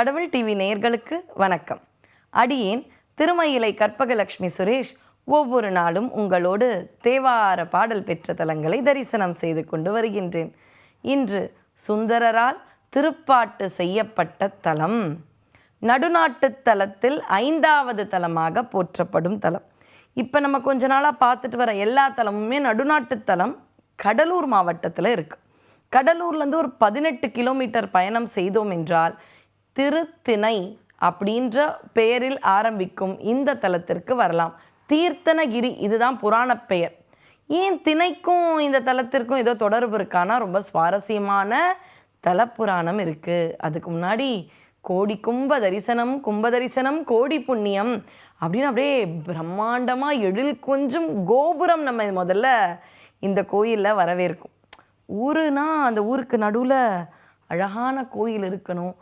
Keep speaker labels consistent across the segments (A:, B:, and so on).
A: கடவுள் டிவி நேயர்களுக்கு வணக்கம். அடியேன் திருமயிலை கற்பகலட்சுமி சுரேஷ் ஒவ்வொரு நாளும் உங்களோடு தேவார பாடல் பெற்ற தலங்களை தரிசனம் செய்து கொண்டு வருகின்றேன். இன்று சுந்தரரால் திருப்பாட்டு செய்யப்பட்ட தலம். நடுநாட்டு தலத்தில் ஐந்தாவது தலமாக போற்றப்படும் தலம். இப்போ நம்ம கொஞ்ச நாளாக பார்த்துட்டு வர எல்லா தலமுமே நடுநாட்டு தலம் கடலூர் மாவட்டத்தில் இருக்குது கடலூர்லேருந்து ஒரு பதினெட்டு கிலோமீட்டர் பயணம் செய்தோம் என்றால் திருத்திணை அப்படின்ற பெயரில் ஆரம்பிக்கும் இந்த தலத்திற்கு வரலாம். தீர்த்தனகிரி இதுதான் புராண பெயர். ஏன் திணைக்கும் இந்த தலத்திற்கும் ஏதோ தொடர்பு இருக்கானா ரொம்ப சுவாரஸ்யமான தலப்புராணம் இருக்குது அதுக்கு முன்னாடி கோடி கும்ப தரிசனம் கும்ப தரிசனம் கோடி புண்ணியம் அப்படின்னு அப்படியே பிரம்மாண்டமாக எழில் கொஞ்சம் கோபுரம் நம்ம முதல்ல இந்த கோயிலில் வரவேற்கும். ஊருனா அந்த ஊருக்கு நடுவில் அழகான கோயில் இருக்கணும்.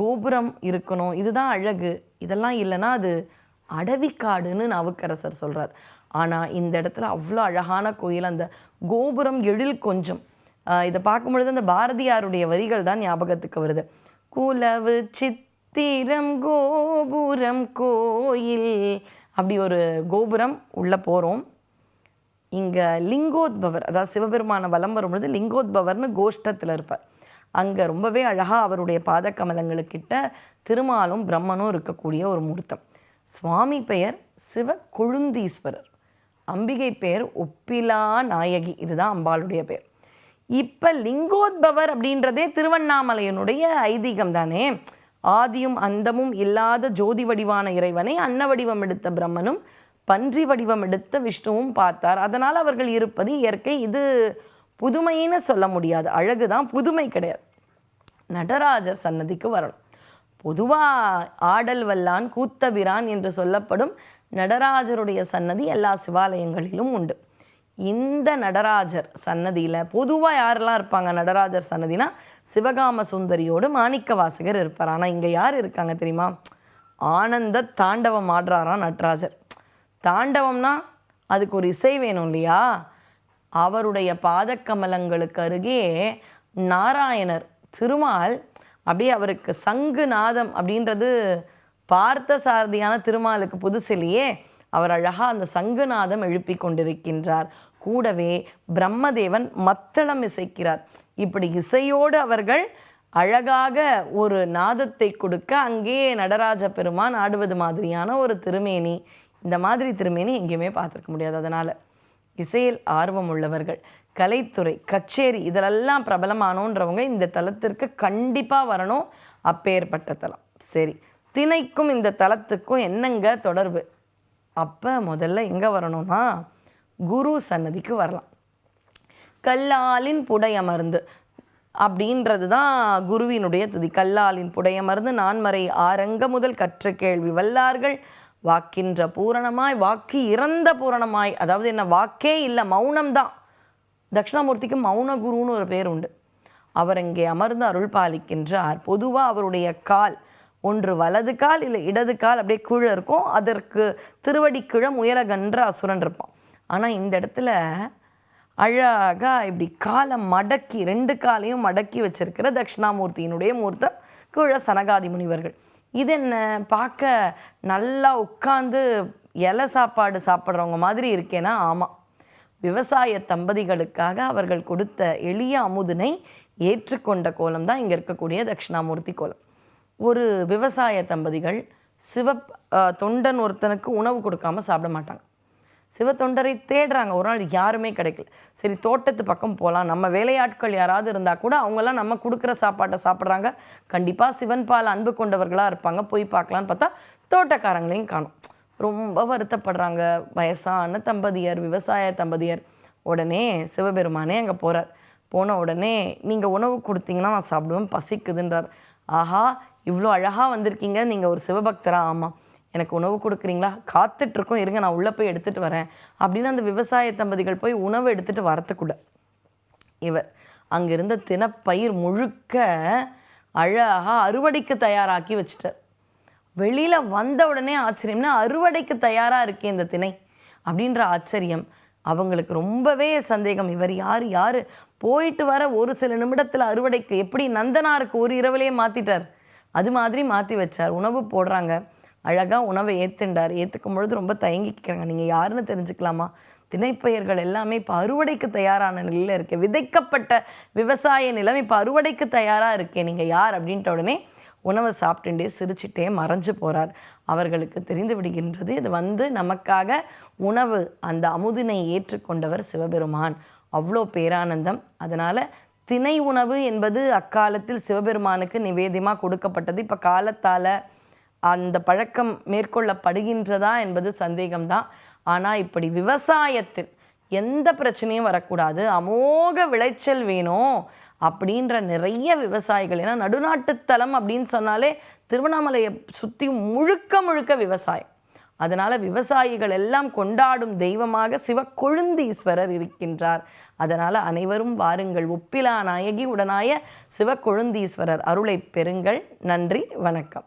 A: கோபுரம் இருக்கணும் இதுதான் அழகு. இதெல்லாம் இல்லைன்னா அது அடவிக்காடுன்னு நாவுக்கரசர் சொல்கிறார் ஆனால் இந்த இடத்துல அவ்வளோ அழகான கோயில் அந்த கோபுரம் எழில் கொஞ்சம். இதை பார்க்கும் பொழுது அந்த பாரதியாருடைய வரிகள் தான் ஞாபகத்துக்கு வருது. குலவு சித்திரம் கோபுரம் கோயில். அப்படி ஒரு கோபுரம் உள்ளே போகிறோம் இங்கே லிங்கோத்பவர் அதாவது சிவபெருமான வலம் வரும்பொழுது லிங்கோத்பவர்னு கோஷ்டத்தில் இருப்பார். அங்கே ரொம்பவே அழகாக அவருடைய பாதக்கமலங்களுக்கிட்ட திருமாலும் பிரம்மனும் இருக்கக்கூடிய ஒரு மூர்த்தம் சுவாமி பெயர் சிவ கொழுந்தீஸ்வரர் அம்பிகை பெயர் ஒப்பிலா நாயகி. இதுதான் அம்பாளுடைய பெயர். இப்போ லிங்கோத்பவர் அப்படின்றதே திருவண்ணாமலையனுடைய ஐதீகம் தானே? ஆதியும் அந்தமும் இல்லாத ஜோதி வடிவான இறைவனை அன்ன வடிவம் எடுத்த பிரம்மனும் பன்றி வடிவம் எடுத்த விஷ்ணுவும் பார்த்தார். அதனால் அவர்கள் இருப்பது இயற்கை. இது புதுமைன்னு சொல்ல முடியாது. அழகு தான் புதுமை கிடையாது. நடராஜர் சன்னதிக்கு வரணும். பொதுவாக ஆடல் வல்லான் கூத்தபிரான் என்று சொல்லப்படும் நடராஜருடைய சன்னதி எல்லா சிவாலயங்களிலும் உண்டு. இந்த நடராஜர் சன்னதியில் பொதுவாக யாரெல்லாம் இருப்பாங்க? நடராஜர் சன்னதினா சிவகாம சுந்தரியோடு மாணிக்க வாசகர் இருப்பார். ஆனால் இங்கே யார் இருக்காங்க தெரியுமா? ஆனந்த தாண்டவம் ஆடுறாராம் நடராஜர். தாண்டவம்னா அதுக்கு ஒரு இசை வேணும் இல்லையா? அவருடைய பாதக்கமலங்களுக்கு அருகே நாராயணர். திருமால் அப்படியே அவருக்கு சங்கு நாதம் அப்படின்றது பார்த்த சாரதியான திருமாலுக்கு புதுசிலேயே அவர் அழகாக அந்த சங்குநாதம் எழுப்பி கொண்டிருக்கின்றார். கூடவே பிரம்மதேவன் மத்தளம் இசைக்கிறார். இப்படி இசையோடு அவர்கள் அழகாக ஒரு நாதத்தை கொடுக்க அங்கே நடராஜ பெருமான் ஆடுவது மாதிரியான ஒரு திருமேனி. இந்த மாதிரி திருமேனி எங்கேயுமே பார்த்துருக்க முடியாது அதனால். இசையில் ஆர்வம் உள்ளவர்கள் கலைத்துறை கச்சேரி இதிலெல்லாம் பிரபலமானோன்றவங்க இந்த தலத்திற்கு கண்டிப்பாக வரணும். அப்பேற்பட்ட தலம் சரி திணைக்கும் இந்த தலத்துக்கும் என்னங்க தொடர்பு? அப்போ முதல்ல எங்கே வரணும்னா குரு சன்னதிக்கு வரலாம். கல்லாலின் புடையமர்ந்து அப்படின்றது தான் குருவினுடைய துதி. கல்லாலின் புடையமர்ந்து நான்மறை ஆரங்க முதல் கற்ற கேள்வி வல்லார்கள். வாக்கின்ற பூரணமாய் வாக்கு இறந்த பூரணமாய் அதாவது என்ன வாக்கே இல்லை மௌனம்தான். தட்சிணாமூர்த்திக்கு மௌன குருன்னு ஒரு பேர் உண்டு அவர் இங்கே அமர்ந்து அருள் பாலிக்கின்றார். பொதுவாக அவருடைய கால் ஒன்று வலது கால் இல்லை இடது கால் அப்படியே கீழே இருக்கும். அதற்கு திருவடி கீழே அசுரன் இருப்பான். ஆனால் இந்த இடத்துல அழகாக இப்படி காலை மடக்கி ரெண்டு காலையும் மடக்கி வச்சிருக்கிற தட்சிணாமூர்த்தியினுடைய மூர்த்தம் கீழே சனகாதி முனிவர்கள். இது என்ன பார்க்க நல்லா உட்காந்து இலை சாப்பாடு சாப்பிட்றவங்க மாதிரி இருக்கேனா? ஆமாம் விவசாய தம்பதிகளுக்காக அவர்கள் கொடுத்த எளிய அமுதனை ஏற்றுக்கொண்ட கோலம் தான் இங்கே இருக்கக்கூடிய தட்சிணாமூர்த்தி கோலம். ஒரு விவசாய தம்பதிகள் சிவ தொண்டன் ஒருத்தனுக்கு உணவு கொடுக்காம சாப்பிட மாட்டாங்க. சிவத்தொண்டரை தேடுறாங்க. ஒரு நாள் யாருமே கிடைக்கல. சரி தோட்டத்து பக்கம் போகலாம் நம்ம வேலையாட்கள் யாராவது இருந்தால் கூட அவங்கெல்லாம் நம்ம கொடுக்குற சாப்பாட்டை சாப்பிட்றாங்க. கண்டிப்பாக சிவன் பால் அன்பு கொண்டவர்களாக இருப்பாங்க. போய் பார்க்கலான்னு பார்த்தா தோட்டக்காரங்களையும் காணும். ரொம்ப வருத்தப்படுறாங்க. வயசான தம்பதியர் விவசாய தம்பதியர். உடனே சிவபெருமானே அங்கே போகிறார் போன உடனே நீங்கள் உணவு கொடுத்தீங்கன்னா நான் சாப்பிடுவேன். பசிக்குதுன்றார். ஆஹா இவ்வளோ அழகாக வந்திருக்கீங்க. நீங்கள் ஒரு சிவபக்தரா? ஆமாம் எனக்கு உணவு கொடுக்குறீங்களா? காத்துட்ருக்கோம் இருங்க நான் உள்ளே போய் எடுத்துகிட்டு வரேன். அப்படின்னு அந்த விவசாய தம்பதிகள் போய் உணவு எடுத்துகிட்டு வரத்துக்குள்ள இவர் அங்கிருந்த தினப்பயிர் முழுக்க அழகாக அறுவடைக்கு தயாராக்கி வச்சுட்டார். வெளியில் வந்த உடனே ஆச்சரியம்னா அறுவடைக்கு தயாராக இருக்கே இந்த திணை? அப்படின்ற ஆச்சரியம். அவங்களுக்கு ரொம்பவே சந்தேகம். இவர் யார் யார்? போயிட்டு வர ஒரு சில நிமிடத்தில் அறுவடைக்கு எப்படி நந்தனாருக்கு ஒரு இரவிலேயே மாற்றிட்டார் அது மாதிரி மாற்றி வச்சார். உணவு போடுறாங்க. அழகாக உணவை ஏற்றுண்டார் ஏற்றுக்கும் பொழுது ரொம்ப தயங்கிக்கிறாங்க. நீங்கள் யாருன்னு தெரிஞ்சுக்கலாமா? திணைப்பயிர்கள் எல்லாமே இப்போ அறுவடைக்கு தயாரான நிலையில் இருக்கு. விதைக்கப்பட்ட விவசாய நிலம் இப்போ அறுவடைக்கு தயாராக இருக்கே. நீங்கள் யார்? அப்படின்ட்ட உடனே உணவை சாப்பிட்டுட்டே சிரிச்சிட்டே மறைஞ்சு போகிறார் அவர்களுக்கு தெரிந்து விடுகின்றது இது வந்து நமக்காக உணவு அந்த அமுதினை ஏற்றுக்கொண்டவர் சிவபெருமான். அவ்வளோ பேரானந்தம். அதனால் திணை உணவு என்பது அக்காலத்தில் சிவபெருமானுக்கு நிவேதியமாக கொடுக்கப்பட்டது. இப்போ காலத்தால் அந்த பழக்கம் மேற்கொள்ளப்படுகின்றதா என்பது சந்தேகம்தான். ஆனால் இப்படி விவசாயத்தில் எந்த பிரச்சனையும் வரக்கூடாது. அமோக விளைச்சல் வேணும் அப்படின்ற நிறைய விவசாயிகள் ஏன்னா நடுநாட்டுத்தலம் அப்படின்னு சொன்னாலே திருவண்ணாமலையை சுற்றி முழுக்க முழுக்க விவசாயம். அதனால் விவசாயிகள் எல்லாம் கொண்டாடும் தெய்வமாக சிவக்கொழுந்தீஸ்வரர் இருக்கின்றார். அதனால் அனைவரும் வாருங்கள். ஒப்பிலா நாயகி உடனாய சிவக்கொழுந்தீஸ்வரர் அருளை பெறுங்கள். நன்றி வணக்கம்.